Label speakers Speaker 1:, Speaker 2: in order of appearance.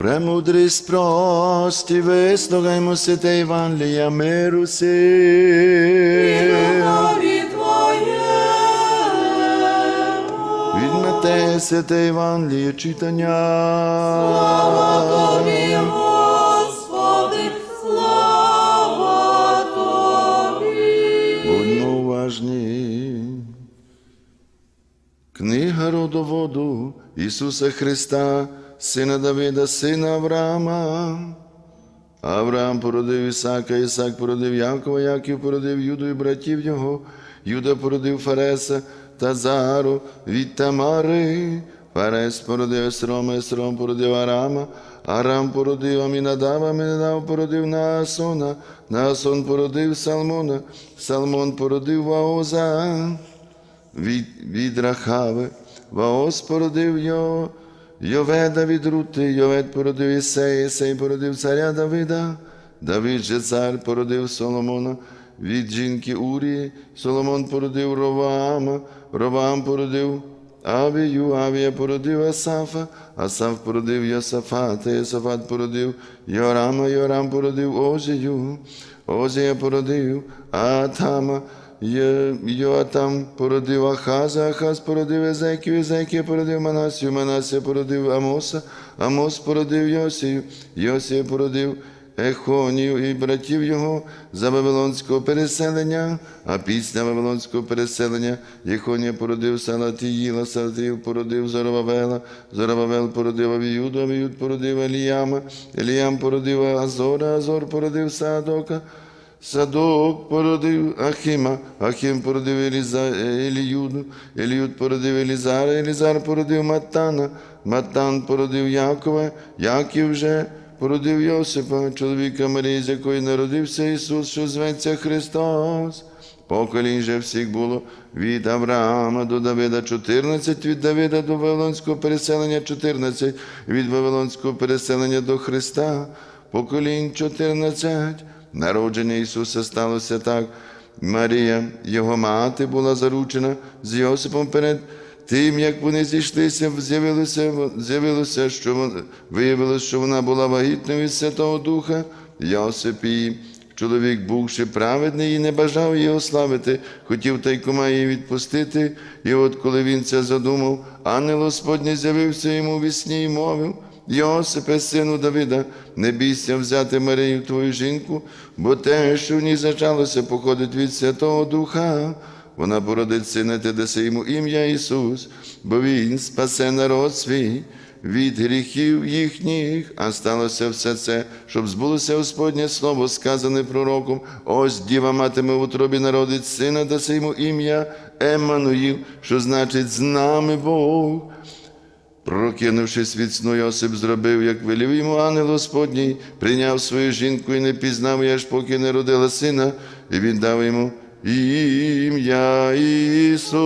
Speaker 1: Премудрість прості, вислухаймо святе Євангелія миру сил. Від Матея святе Євангеліє читання.
Speaker 2: Слава Тобі, Господи, слава Тобі.
Speaker 1: Будьмо уважні. Книга родоводу Ісуса Христа, сина Давида, сина Авраама. Авраам породив Ісака, Ісак породив Якова, Яків породив Юду і братів його. Юда породив Фареса та Зару від Тамари. Фарес породив Есрома, Есром породив Арама, Арам породив Амінадава, Амінадав породив Наасона, Наасон породив Салмона, Салмон породив Ваоза від, від Рахави, Ваос породив його, Йоведа від Рути, Йовед породив Ісея, Ісей породив царя Давида, Давид же цар породив Соломона, від жінки Урії, Соломон породив Роваама, Роваам породив Авію, Авія породив Асафа, Асаф породив Йосафата, Йосафат породив Йорама, Йорам породив Озію, Озія породив Атама, Йоатам породив Ахаза, Ахаз породив Езекію, Езекія породив Манасію, Манасія породив Амоса, Амос породив Йосію, Йосія породив Ехонію і братів його за Вавилонського переселення, а після Вавилонського переселення Єхонія породив Салатіїла, Салатіїл породив Зоровавела, Зоровавел породив Авіюду, Авіюд породив Еліяма, Еліям породив Азора, Азор породив Садока, Садок породив Ахима, Ахим породив Еліюду, Еліюд породив Елізара, Елізар породив Матана, Матан породив Якова, Яків же породив Йосипа, чоловіка Марії, з якої народився Ісус, що зветься Христос. Поколінь же всіх було від Авраама до Давида 14, від Давида до Вавилонського переселення 14, від Вавилонського переселення до Христа, поколінь 14. Народження Ісуса сталося так. Марія, його мати, була заручена з Йосипом перед тим, як вони зійшлися, з'явилося, з'явилося, що вон- виявилося, що вона була вагітною від Святого Духа. Йосип її Чоловік, бувши праведний, і не бажав її ославити, хотів тайкома її відпустити. І от коли він це задумав, ангел Господній з'явився йому в вісні і мовив, Йосипе, сину Давида, не бійся взяти Марію твою жінку, бо те, що в ній зачалося, походить від Святого Духа. Вона породить сина, ти даси йому ім'я Ісус, бо Він спасе народ свій від гріхів їхніх, а сталося все це, щоб збулося Господнє слово, сказане пророком. Ось діва матиме в утробі народить сина, даси йому ім'я Еммануїл, що значить з нами Бог. Прокинувшись від сну, Йосип зробив, як велів йому ангел Господній, прийняв свою жінку і не пізнав, її, аж поки не родила сина, і він дав йому ім'я Ісус.